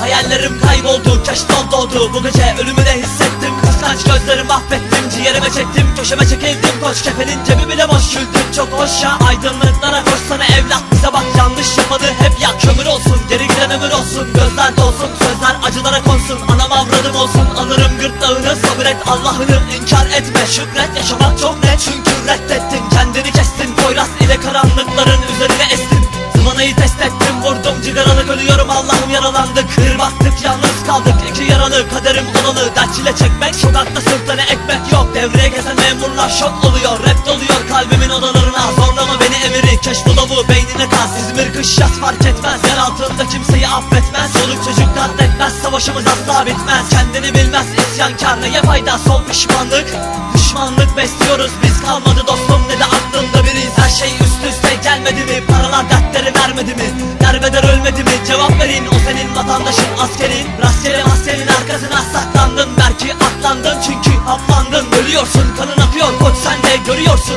Hayallerim kayboldu keşton doğdu Bu gece ölümü de hissettim Kıskanç gözlerimi mahvettim Ciğerime çektim köşeme çekildim. Koç kefenin cebi bile boş güldüm Çok hoş ya aydınlıklara koşsana evlat Bize bak yanlış yapmadı hep yak kömür olsun Geri giden ömür olsun gözler dolsun Sözler acılara konsun. Anam avradım olsun alırım gırtlağını Sabır et Allah'ını inkar etme. Şükret yaşamak çok net çünkü reddettin Kendini kestin. Poyraz ile karanlıkların kaldık. İki yaralı kaderim olalı Dert çile çekmek sokakta sırtına ekmek yok. Devreye gezen memurlar şok oluyor Rap doluyor kalbimin odalarına. Zorlama beni emiri keşf bu beynine kaz İzmir kış yaz fark etmez. Yer altında kimseyi affetmez. Soluk çocuk katletmez Savaşımız asla bitmez. Kendini bilmez isyankar neye fayda? Son pişmanlık Düşmanlık besliyoruz biz. Kalmadı dostum ne de aklında biriz Her şey üst üste gelmedi mi? Paralar dertleri vermedi mi vatandaşın askerin Rastgele maskenin arkasına saklandın. Belki atlandın çünkü haplandın Ölüyorsun kanın akıyor. Koç sen de görüyorsun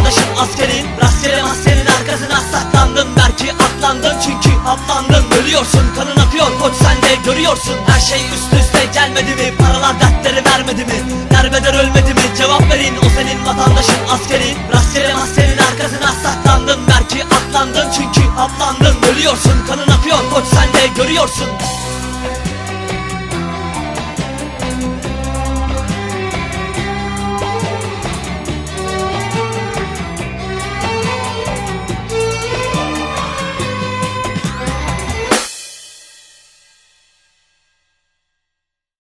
askerin Rastgele maskenin arkasına saklandın. Belki atlandın çünkü haplandın Ölüyorsun kanın akıyor koç sen de görüyorsun. Her şey üst üste gelmedi mi? Paralar dertleri vermedi mi? Derbeder ölmedi mi? Cevap verin o senin vatandaşın askerin. Rastgele maskenin arkasına saklandın. Belki atlandın çünkü haplandın Ölüyorsun kanın akıyor koç sen de görüyorsun